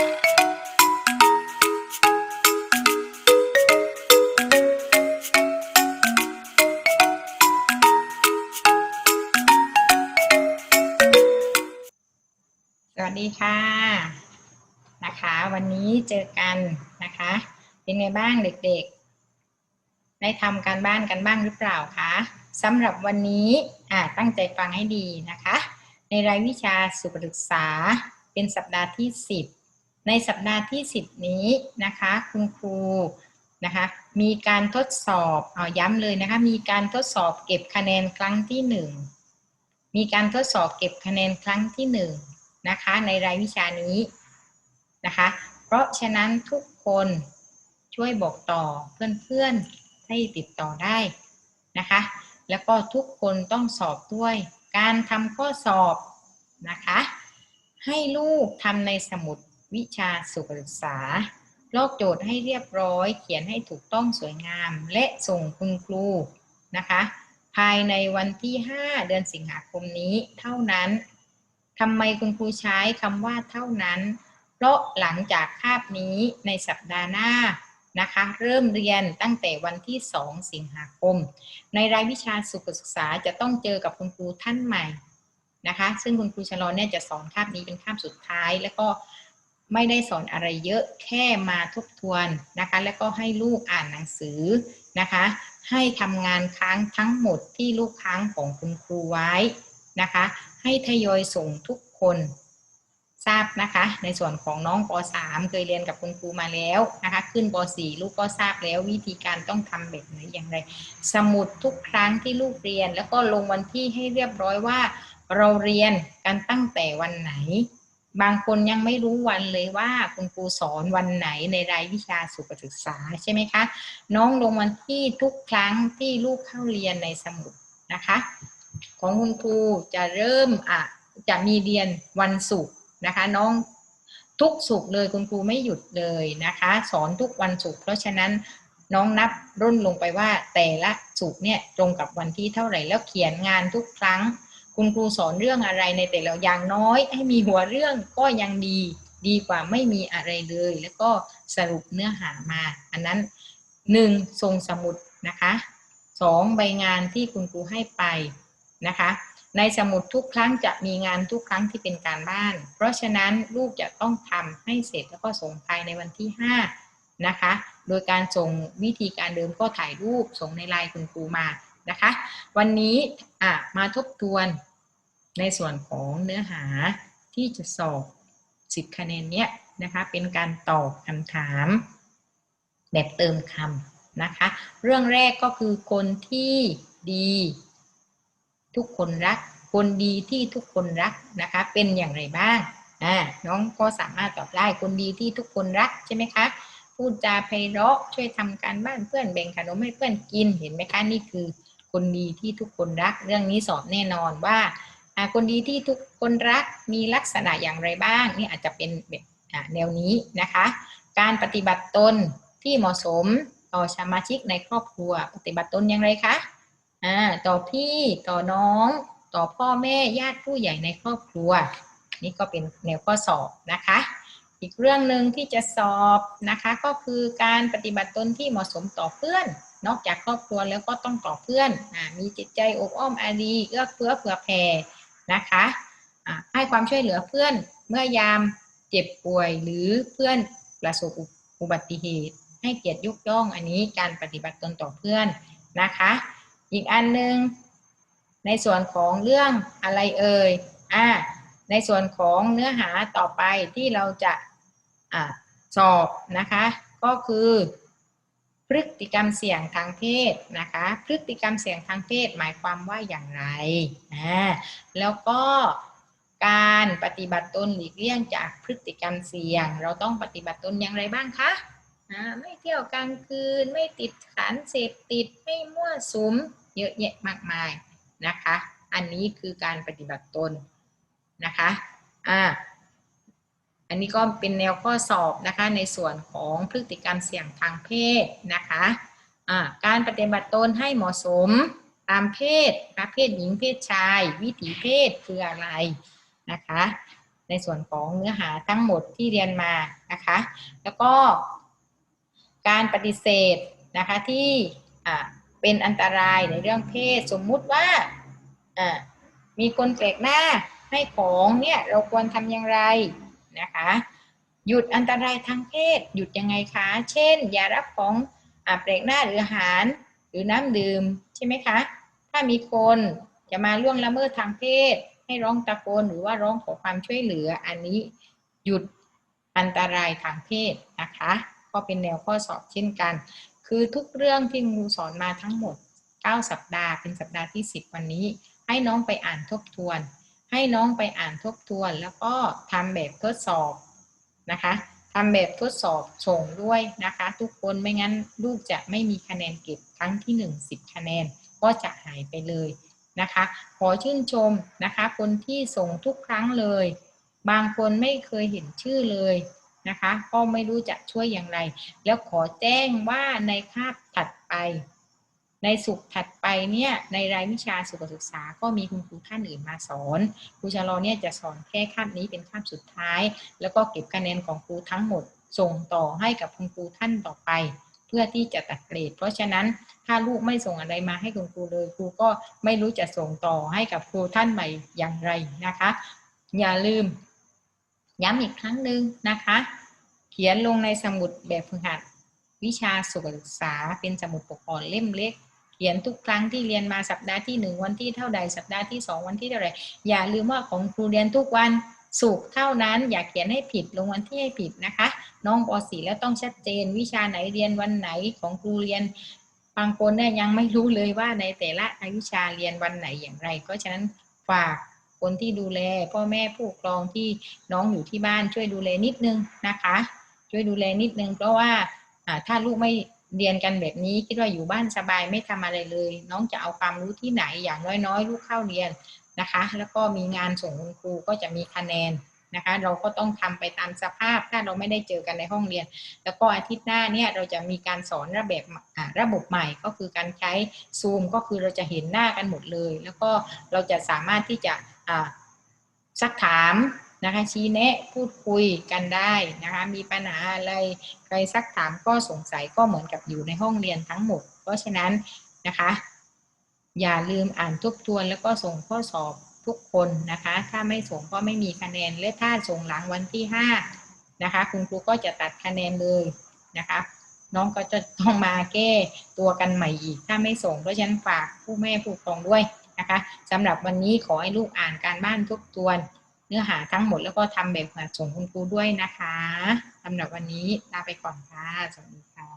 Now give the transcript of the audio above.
สวัสดีค่ะนะคะ วันนี้เจอกันนะคะ เป็นไงบ้างเด็กๆ ได้ทำการบ้านกันบ้างหรือเปล่าคะสำหรับวันนี้อ่าตั้งใจฟังให้ดีนะคะ ในรายวิชาสุขศึกษาเป็นสัปดาห์ที่ 10 ในสัปดาห์ที่ 10 นี้นะคะคุณครูนะคะมีการทดสอบเอาย้ำเลยนะคะมีการทดสอบเก็บคะแนนครั้งที่ 1 มีการทดสอบเก็บคะแนนครั้งที่1นะคะในรายวิชานี้นะคะเพราะฉะนั้นทุกคนช่วยบอกต่อเพื่อนๆให้ติดต่อได้นะคะแล้วก็ทุกคนต้องสอบด้วยการทำข้อสอบนะคะให้ลูกทำในสมุด วิชาสุขศึกษา ลอกโจทย์ให้เรียบร้อย เขียนให้ถูกต้องสวยงาม และส่งคุณครูนะคะ ภายในวันที่ 5 เดือนสิงหาคมนี้เท่านั้นทำไมคุณครูใช้คำว่าเท่านั้น เพราะหลังจากคาบนี้ในสัปดาห์หน้านะคะ เริ่มเรียนตั้งแต่วันที่ 2 สิงหาคม ในรายวิชาสุขศึกษาจะต้องเจอกับคุณครูท่านใหม่นะคะ ซึ่งคุณครูชะลอเนี่ยจะสอนคาบนี้เป็นคาบสุดท้าย แล้วก็ ไม่ได้สอนอะไรเยอะแค่มาทบทวนนะคะ แล้วก็ให้ลูกอ่านหนังสือนะคะ ให้ทำงานค้างทั้งหมดที่ลูกค้างของคุณครูไว้นะคะ ให้ทยอยส่งทุกคนทราบนะคะ ในส่วนของน้องป .3 เคยเรียนกับคุณครูมาแล้วนะคะ ขึ้นป .4 ลูกก็ทราบแล้ววิธีการต้องทำแบบไหนอย่างไร สมุดทุกครั้งที่ลูกเรียน แล้วก็ลงวันที่ให้เรียบร้อยว่า เราเรียนกันตั้งแต่วันไหน บางคนยังไม่รู้วันเลยว่าคุณครูสอนวันไหนในรายวิชาสุขศึกษาใช่ไหมคะ น้องลงวันที่ทุกครั้งที่ลูกเข้าเรียนในสมุดนะคะ ของคุณครูจะเริ่มอะจะมีเรียนวันศุกร์นะคะ น้องทุกศุกร์เลยคุณครูไม่หยุดเลยนะคะ สอนทุกวันศุกร์เพราะฉะนั้นน้องนับรุ่นลงไปว่าแต่ละศุกร์เนี่ยตรงกับวันที่เท่าไหร่แล้วเขียนงานทุกครั้ง คุณครูสอนเรื่องอะไรในแต่ละอย่างน้อย ให้มีหัวเรื่องก็ยังดีดีกว่าไม่มีอะไรเลย แล้วก็สรุปเนื้อหามา อันนั้นหนึ่งส่งสมุดนะคะสองใบงานที่คุณครูให้ไปนะคะ ในสมุดทุกครั้งจะมีงานทุกครั้งที่เป็นการบ้าน เพราะฉะนั้นลูกจะต้องทำให้เสร็จแล้วก็ส่งภายในวันที่ 5 นะคะ โดยการส่งวิธีการเดิมก็ถ่ายรูปส่งในไลน์คุณครูมา นะคะ วันนี้มาทบทวนในส่วนของเนื้อหาที่จะสอบ 10 คะแนนเนี้ยนะคะ เป็นการตอบคำถามแบบเติมคำนะคะ เรื่องแรกก็คือคนที่ดีทุกคนรัก คนดีที่ทุกคนรักนะคะ เป็นอย่างไรบ้างอ่าน้องก็สามารถตอบได้คนดีที่ทุกคนรักใช่ไหมคะพูดจาไพเราะช่วยทำการบ้านเพื่อนแบ่งขนมให้เพื่อนกินเห็นไหมคะนี่คือ คนดีที่ทุกคนรัก เรื่องนี้สอบแน่นอนว่าคนดีที่ทุกคนรักมีลักษณะอย่างไรบ้างนี่อาจจะเป็นแบบแนวนี้นะคะ การปฏิบัติตนที่เหมาะสมต่อสมาชิกในครอบครัว ปฏิบัติตนอย่างไรคะต่อพี่ต่อน้อง ต่อพ่อแม่ญาติผู้ใหญ่ในครอบครัว นี่ก็เป็นแนวข้อสอบนะคะ อีกเรื่องหนึ่งที่จะสอบนะคะก็คือการปฏิบัติตนที่เหมาะสมต่อเพื่อน นอกจากครอบครัวแล้วก็ต้องต่อเพื่อนอมีจิตใจอบอ้อมอารีเอื้อเฟื้อเผื่อแผ่นะคะให้ความช่วยเหลือเพื่อนเมื่อยามเจ็บป่วยหรือเพื่อนประสบอุบัติเหตุ ให้เกียรติยกย่องอันนี้การปฏิบัติตนต่อเพื่อนนะคะ อีกอันหนึ่งในส่วนของเรื่องอะไรเอ่ยอ่าในส่วนของเนื้อหาต่อไปที่เราจะ สอบนะคะ ก็คือ พฤติกรรมเสี่ยงทางเพศนะคะ พฤติกรรมเสี่ยงทางเพศหมายความว่าอย่างไรอ่าแล้วก็การปฏิบัติตนหลีกเลี่ยงจากพฤติกรรมเสี่ยง เราต้องปฏิบัติตนอย่างไรบ้างคะไม่เที่ยวกลางคืนไม่ติดสารเสพติดไม่มั่วสุมเยอะแยะมากมายนะคะ อันนี้คือการปฏิบัติตนนะคะอ่า อันนี้ก็เป็นแนวข้อสอบนะคะในส่วนของพฤติกรรมเสี่ยงทางเพศนะคะอ่าการปฏิบัติตนให้เหมาะสมตามเพศประเพศหญิงเพศชาย วิถีเพศคืออะไรนะคะ ในส่วนของเนื้อหาทั้งหมดที่เรียนมานะคะ แล้วก็การปฏิเสธนะคะที่เป็นอันตรายในเรื่องเพศสมมุติว่าอ่ามีคนแปลกหน้าให้ของเนี่ยเราควรทำอย่างไร นะคะ หยุดอันตรายทางเพศ หยุดยังไงคะ เช่น ยารับของอาแปลกหน้าหรืออาหาร หรือน้ำดื่มใช่ไหมคะ ถ้ามีคนจะมาล่วงละเมิดทางเพศ ให้ร้องตะโกนหรือว่าร้องขอความช่วยเหลืออันนี้ หยุดอันตรายทางเพศนะคะ ก็เป็นแนวข้อสอบเช่นกัน คือทุกเรื่องที่ครูสอนมาทั้งหมด 9 สัปดาห์เป็นสัปดาห์ที่ 10 วันนี้ ให้น้องไปอ่านทบทวน ให้น้องไปอ่านทบทวนแล้วก็ทำแบบทดสอบนะคะทำแบบทดสอบส่งด้วยนะคะ ทุกคนไม่งั้นลูกจะไม่มีคะแนนเก็บครั้งที่ 1 10 คะแนนก็จะหายไปเลยนะคะ ขอชื่นชมนะคะ คนที่ส่งทุกครั้งเลย บางคนไม่เคยเห็นชื่อเลยนะคะ ก็ไม่รู้จะช่วยอย่างไร แล้วขอแจ้งว่าในคาบถัดไป ในสุขถัดไปเนี่ยในรายวิชาสุขศึกษาก็มีคุณครูท่านอื่นมาสอนครูชะลอเนี่ยจะสอนแค่คาบนี้เป็นคาบสุดท้าย แล้วก็เก็บคะแนนของครูทั้งหมด ส่งต่อให้กับคุณครูท่านต่อไป เพื่อที่จะตัดเกรด เพราะฉะนั้นถ้าลูกไม่ส่งอะไรมาให้คุณครูเลยครูก็ไม่รู้จะส่งต่อให้กับครูท่านใหม่อย่างไรนะคะ อย่าลืม ย้ำอีกครั้งหนึ่งนะคะ เขียนลงในสมุดแบบฝึกหัดวิชาสุขศึกษาเป็นสมุดปกอ่อนเล่มเล็ก เขียนทุกครั้งที่เรียนมาสัปดาห์ที่หนึ่งวันที่เท่าใด สัปดาห์ที่สองวันที่เท่าไรอย่าลืมว่าของครูเรียนทุกวันศุกเท่านั้นอย่าเขียนให้ผิดลงวันที่ให้ผิดนะคะ น้องป .4 แล้วต้องชัดเจนวิชาไหนเรียนวันไหนของครูเรียนบางคนเนี่ยยังไม่รู้เลยว่าในแต่ละวิชาเรียนวันไหนอย่างไรเพราะฉะนั้นฝากคนที่ดูแล พ่อแม่ผู้ปกครองที่น้องอยู่ที่บ้านช่วยดูแลนิดนึงนะคะ ช่วยดูแลนิดนึง เพราะว่าอ่าถ้าลูกไม่ เรียนกันแบบนี้คิดว่าอยู่บ้านสบายไม่ทำอะไรเลย น้องจะเอาความรู้ที่ไหนอย่างน้อยๆ ลูกเข้าเรียนนะคะ แล้วก็มีงานส่งคุณครูก็จะมีคะแนนนะคะ เราก็ต้องทำไปตามสภาพถ้าเราไม่ได้เจอกันในห้องเรียน แล้วก็อาทิตย์หน้าเนี่ยเราจะมีการสอนระแบบระบบใหม่ก็คือการใช้ซูมก็คือเราจะเห็นหน้ากันหมดเลย แล้วก็เราจะสามารถที่จะซักถาม นะคะชี้แนะพูดคุยกันได้นะคะมีปัญหาอะไรใครซักถามก็สงสัยก็เหมือนกับอยู่ในห้องเรียนทั้งหมด เพราะฉะนั้นนะคะ อย่าลืมอ่านทบทวนแล้วก็ส่งข้อสอบทุกคนนะคะ ถ้าไม่ส่งก็ไม่มีคะแนนและถ้าส่งหลังวันที่ห้านะคะคุณครูก็จะตัดคะแนนเลยนะคะน้องก็จะต้องมาแก้ตัวกันใหม่อีก ถ้าไม่ส่งเพราะฉะนั้นฝากผู้แม่ผู้ปกครองด้วยนะคะสำหรับวันนี้ขอให้ลูกอ่านการบ้านทบทวน เนื้อหาทั้งหมดแล้วก็ทำแบบฝึกหัดส่งคุณครูด้วยนะคะสำหรับวันนี้ลาไปก่อนค่ะ สวัสดีค่ะ